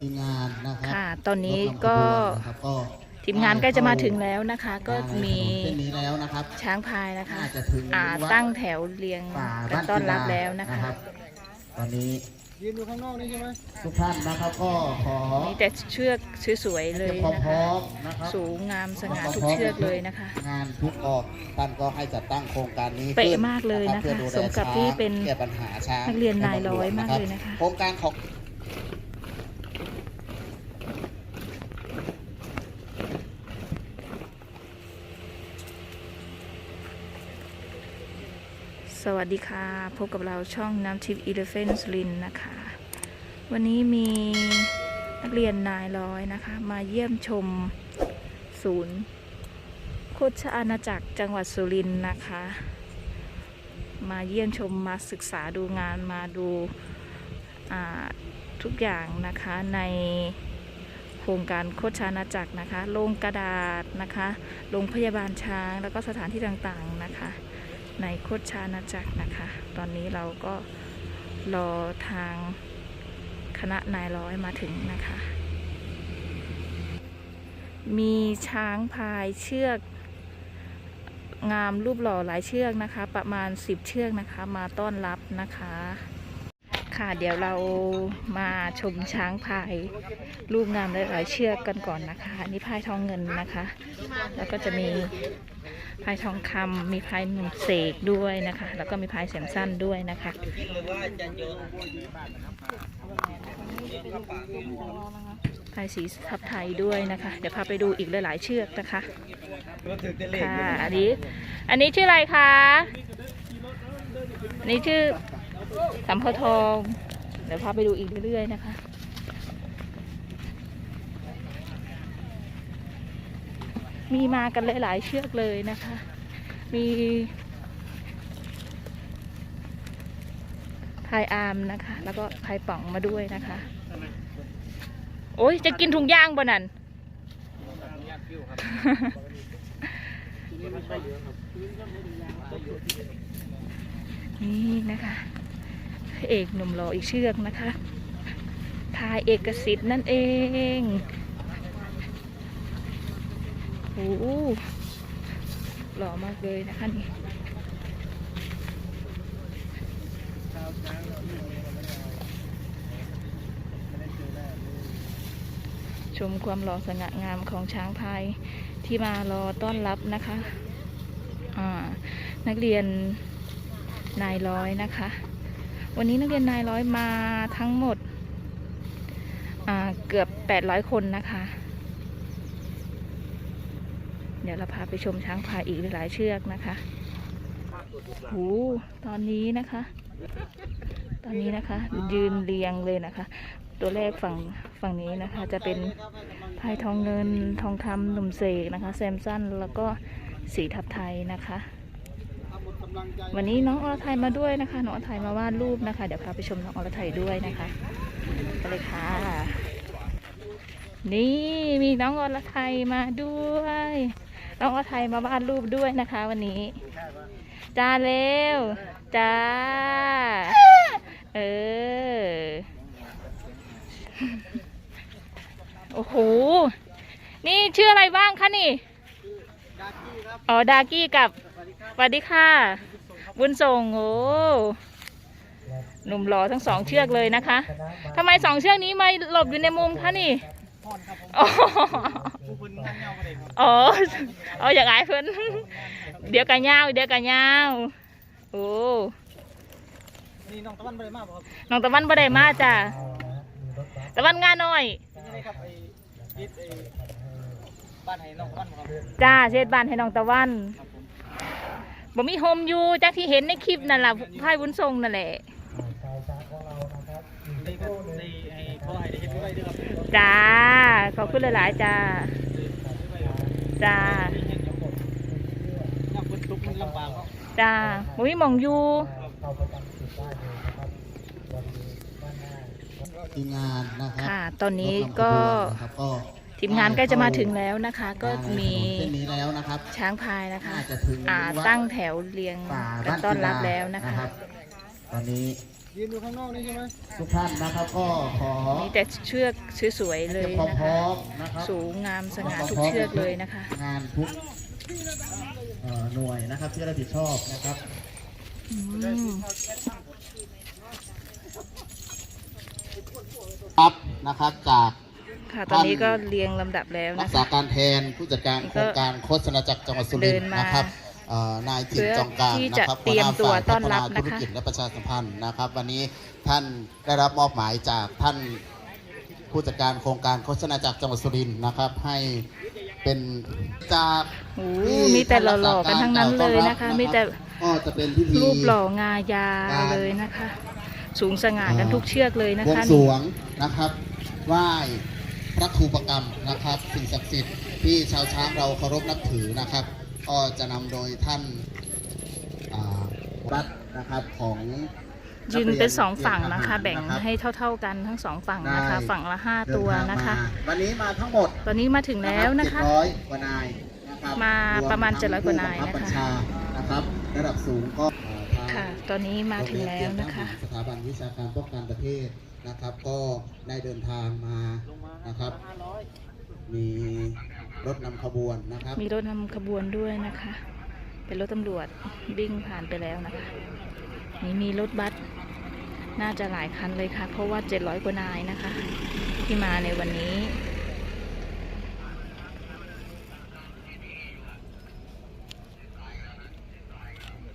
ทีมงานนะครับค่ะ ตอนนี้ก็รถนำขบวนนะครับก็ทีมงานใกล้จะมาถึงแล้วนะคะ ก็มีเส้นนี้แล้วนะครับช้างพายนะคะน่าจะถึงอ่าวัดตั้งแถวเรียงป่ากันบ้านต้อนรับกีฬาแล้วนะคะรับตอนนี้ยืนอยู่ข้างนอกนี่ใช่ไหมทุกท่านนะครับก็ขอมีแต่เชือกสวยๆเลเตรียยมความนะพร้คะอมนะครับสูงงามสง่าทุกเชือกเลยนะคะ งานทุกออกท่านก็ให้จัดตั้งโครงการนี้เป๊ะขึ้นมากเลยนะคะรับพื่อดูแลสมกับที่เป็นช้างแก้ปัญหาช้างนักเรียนนายให้ร้อยบำรุงมากรับเลยนะคะโครงการของ วัสดีค่ะ พบกับเราช่องน้ำทิพย์อีเลฟเฟนสลินนะคะ วันนี้มีนักเรียนนายร้อยนะคะ มาเยี่ยมชมศูนย์โคชอาณาจักรจังหวัดสุรินทร์นะคะ มาเยี่ยมชมมาศึกษาดูงานมาดูาทุกอย่างนะคะในโครงการโคชอาณาจักรนะคะโรงกระดาษนะคะโรงพยาบาลช้างแล้วก็สถานที่ต่างๆนะคะ ในโคชานาจักรนะคะ ตอนนี้เราก็รอทางคณะนายร้อยมาถึงนะคะ มีช้างพายเชือก งามรูปหล่อหลายเชือกนะคะ ประมาณ 10 เชือกนะคะ มาต้อนรับนะคะ ค่ะเดี๋ยวเรามาชมช้างพายรูปงามหลายๆเชือกกันก่อนนะคะนี่พายทองเงินนะคะ แล้วก็จะมี พายทองคำมีพายหนุ่มเสกด้วยนะคะ แล้วก็มีพายแสมสั้นด้วยนะคะพายสีทับไทยด้วยนะคะ เดี๋ยวพาไปดูอีกหลายๆเชือกนะคะค่ะอันนี้อันนี้ชื่ออะไรคะอันนี้ชื่อสำเภาทองเดี๋ยวพาไปดูอีกเรื่อยๆนะคะ มีมากันหลาย ๆ เชือกเลยนะคะ มีพายอาร์มนะคะ แล้วก็พายป่องมาด้วยนะคะ โอ้ยจะกินถุงย่างบนนั้นนี่นะคะเอกหนุ่มหล่ออีกเชือกนะคะพายเอกสิทธิ์นั่นเอง หหล่อมากเลยนะคะนี่ชมความหล่อสง่างามของช้างพายที่มารอต้อนรับนะคะ นักเรียนนายร้อยนะคะ วันนี้นักเรียนนายร้อยมาทั้งหมดเกือบ 800 คนนะคะ ดี๋ยวเราพาไปชมช้างพายอีกหลายเชือกนะคะโหตอนนี้นะคะ ตอนนี้นะคะ ยืนเรียงเลยนะคะ ตัวแรกฝั่งฝั่งนี้นะคะ จะเป็นพายทองเงินทองคำหนุ่มเสกนะคะ แซมสันแล้วก็สีทับไทยนะคะ วันนี้น้องอรไทยมาด้วยนะคะ น้องอรไทยมาวาดรูปนะคะ เดี๋ยวพาไปชมน้องอรไทยด้วยนะคะไปเลยค่ะ นี่มีน้องอรไทยมาด้วย น้องอรไทยมาวาดรูปด้วยนะคะ วันนี้จ้าเร็วจ้าเออโอ้โหนี่ชื่ออะไรบ้างคะนี่ดากี้ครับอ๋อดากี้กับสวัสดีครับสวัสดีค่ะ บุญส่งโอ้หนุ่มหล่อทั้งสองเชือกเลยนะคะทำไมสองเชือกนี้มาหลบอยู่ในมุมคะนี่ พ่อนครับผมอ๋อผู้คุณนั่งเงาประเด็นครับอ๋อเอาอย่างไรเพิ่นเดี๋ยวกันยาวเดี๋ยวกันยาวโอ้วันนี่น้องตะวันไปมากครับน้องตะวันบ่ได้มาจ้ะตะวันงานน้อยเป็นยังไงครับไอ้ยิดไอ้บ้านให้น้องตะวันครับจ้าเช็ดบ้านให้น้องตะวันครับผมบ่มีโฮมอยู่จากที่เห็นในคลิปนั่นล่ะพายบุญทรงนั่นแหละ ได้ก็ได้ให้พ่อให้ได้เฮ็ดด้วยด้วยครับ จ้า ขอบคุณหลายๆจ้า จ้าน้ำฝนตกมันลำบากเนาะจ้าบ่มีหมองอยู่ทีมงานนะครับค่ะ ตอนนี้รถนำขบวนก็นะครับก็ทีมงานใกล้จะมาถึงแล้วนะคะ ก็มีเส้นนี้แล้วนะครับช้างพายนะคะน่าจะถึงอ่าวัดตั้งแถวเรียงป่ากันบ้านต้อนกีฬารับแล้วนะคะรับตอนนี้ ยยืนอยู่ข้างนอกนี่ใช่ไหมทุกท่านนะครับก็ขอมีแต่เชือกสวยๆเลเตรียยมความนะพร้คะอมนะครับสูงงามสง่าทุกเชือกเลยนะคะ งานทุกเอ่อหน่วยนะครับที่รับผิดชอบนะครับอืมครับนะครับจากค่ะตอนนี้ก็เรียงลำดับแล้วรันะกษาคะ การแทนผู้จัดการโครงการโฆษณาจักรจังหวัดสุรินทเดินร์มานะครับเอ่อ นายจินเพื่อจองการที่นะจะครับเตรียมตัวต้อนรับหัวหาฝ่ายพัฒนาธุรนะคะกิจและประชาสัมพันธ์นะครับ วันนี้ท่านได้รับมอบหมายจากท่านผู้จัดการโครงการโฆษณาจักรจังหวัดสุรินทร์นะครับ ให้เป็นจากโอ้โหมีแต่หล่อๆกันทั้งนั้นเลยนะคะมีแต่ก็จะเป็นพิธีรูปหล่องายาเลยนะคะ สูงสง่ากันทุกเชือกเลยนะบวงคะสรวงนะครับไหว้พระครูประกรรมนะครับ สิ่งศักดิ์สิทธิ์ที่ชาวช้างเราเคารพนับถือนะครับ ก็จะนำโดยท่านอ่ารัฐนะครับของยืนเป็นสองฝั่งนะคะเตรีแบ่ยงมทหารให้เท่า ๆกันทั้งสองฝั่งนะคะได้ฝั่งละห้าเดินตัวทางนะคะมาวันนี้มาทั้งหมดตอนนี้มาถึงแล้วนะคะเจ็ดร้อยกว่านายนะครับมาประมาณวทั้ง700กว่านายผู้บังคับนะคะบัญชานะครับ ระดับสูงก็เอ่อทางค่ะ ตอนนี้มาถึงแล้วนะคะสถาบันวิชาการป้องกันประเทศนะครับ ก็ได้เดินทางมานะครับ มี รถนำขบวนนะครับ มีรถนำขบวนด้วยนะคะ เป็นรถตำรวจวิ่งผ่านไปแล้วนะคะ นี่มีรถบัสน่าจะหลายคันเลยค่ะ เพราะว่า 700 กว่านายนะคะ ที่มาในวันนี้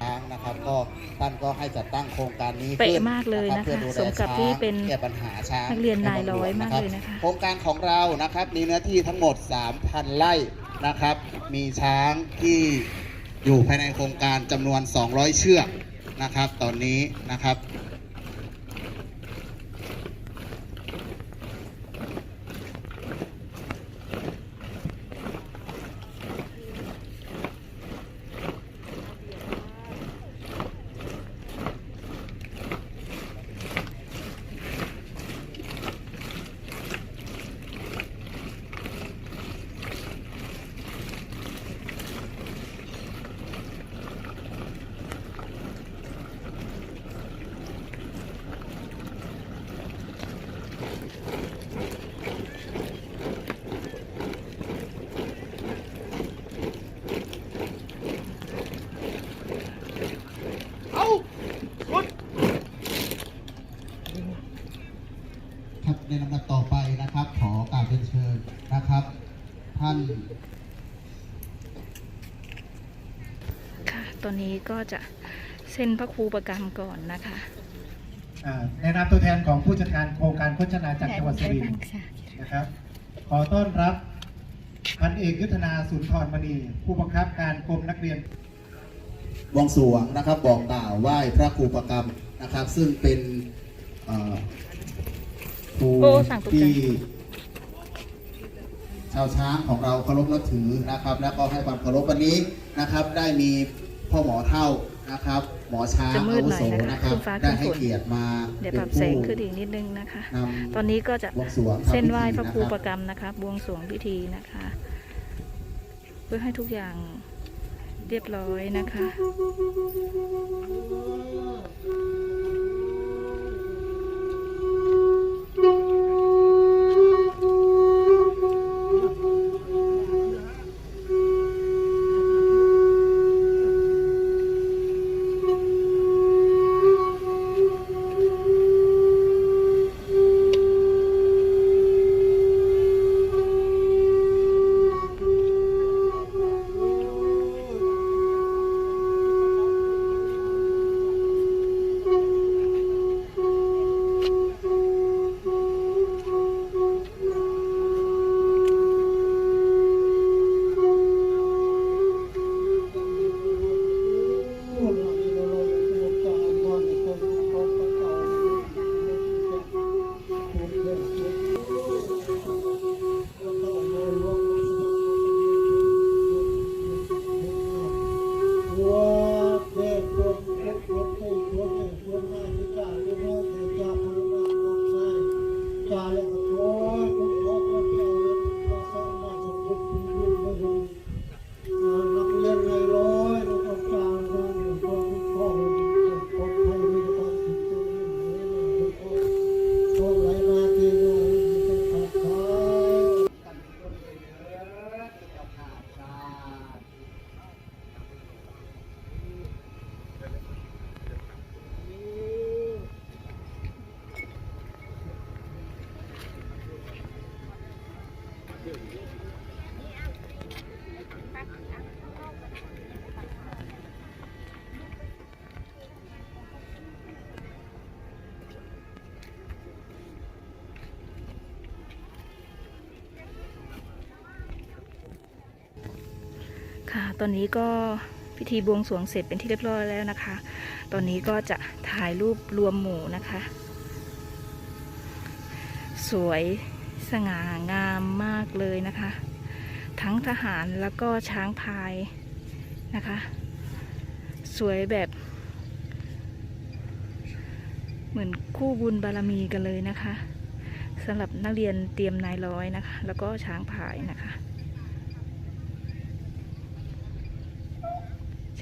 ช้างนะครับ ก็ท่านก็ให้จัดตั้งโครงการ นี้เป๊ะขึ้นมากเลยนะคะรับพื่อดูแลสมกับที่เป็นช้างแก้ปัญหาช้างนักเรียนนายร้อยในมากเมืงเลยนะคะโครงการของเรานะครับมีเนื้อที่ทั้งหมด 3,000 ไร่นะครับ มีช้างที่อยู่ภายในโครงการจำนวน 200 เชือกนะครับ ตอนนี้นะครับ ครับ ในลำดับต่อไปนะครับ ขอกราบเรียนเชิญนะครับ ท่านค่ะตอนนี้ก็จะเซ็นพระครูประกรรมก่อนนะคะอ่าในนามตัวแทนของผู้จัดการโครงการโฆษณาจากจังหวัดสุรินทร์นะครับ ขอต้อนรับพันเอกยุทธนาสุนทรมณี ผู้บังคับการกรมนักเรียนบวงสรวงนะครับบอกกล่าวไหว้พระครูประกรรมนะครับ ซึ่งเป็น เอ่อครูโอ้สั่งตกใจที่ ชาวช้างของเราเคารพนับถือนะครับ แล้วก็ให้ความเคารพวันนี้นะครับ ได้มีพ่อหมอเท่านะครับ หมอช้างจะมือาดวุหน่อยโสนะคะนะครับ ขึ้นฟ้าได้ขึ้นฝนให้เกียรติมาเดี๋ยวเป็ปรันบแสผู้งขึ้นอีกนิดนึงนะคะ นำตอนนี้ก็จะบวงสรวงทำเส้นไหว้พิธีพระครูนะครับประกรรมนะคะ บวงสรวงพิธีนะคะ เพื่อให้ทุกอย่างเรียบร้อยนะคะ ค่ะ ตอนนี้ก็พิธีบวงสรวงเสร็จเป็นที่เรียบร้อยแล้วนะคะ ตอนนี้ก็จะถ่ายรูปรวมหมู่นะคะ สวย สง่างามมากเลยนะคะ ทั้งทหารแล้วก็ช้างพายนะคะ สวยแบบ เหมือนคู่บุญบารมีกันเลยนะคะสำหรับนักเรียนเตรียมนายร้อยนะคะ แล้วก็ช้างพายนะคะ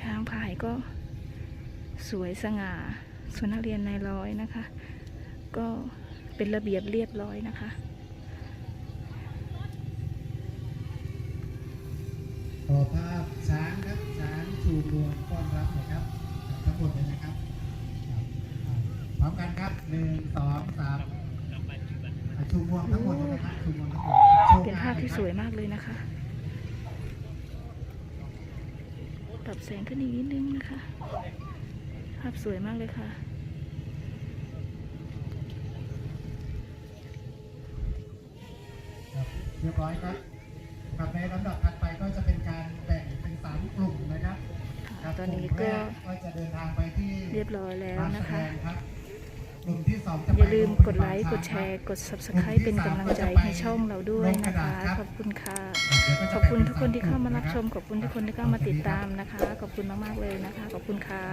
ช้างพายก็สวยสง่าส่วนนักเรียนนายร้อยนะคะ ก็เป็นระเบียบเรียบร้อยนะคะ ขอภาพช้างครับช้างชูงวงต้อนรับหนะครับทั้งหมดเลยนะครับพร้อมกันครับหนึ่งสองสามอะชูงวงทั้งหมดเลยนะครับชูงวงทั้งหมดโชว์เป็นภาพที่งนลครับสวยมากเลยนะคะปรับแสงขึ้นอีกนิดนึงนะคะ ภาพสวยมากเลยค่ะครับเรียบร้อยครับครับ ตอนนี้ลุ่มแรก็ก็จะเดินทางไปที่เรียบร้อยแล้วลานนะแสดคะงครับกลุ่มที่สองจะอไปย่าลืมโรงพกดยาไลบาลค์กดช้างแชครับร์ กด subscribe เป็นกำลังใจให้ช่องเราด้วยนะคะ ขอบคุณค่ะ ขอบคุณทุกคนที่เข้ามารับชม ขอบคุณทุกคนที่เข้ามาติดตามนะคะ ขอบคุณมากๆเลยนะคะ ขอบคุณค่ะ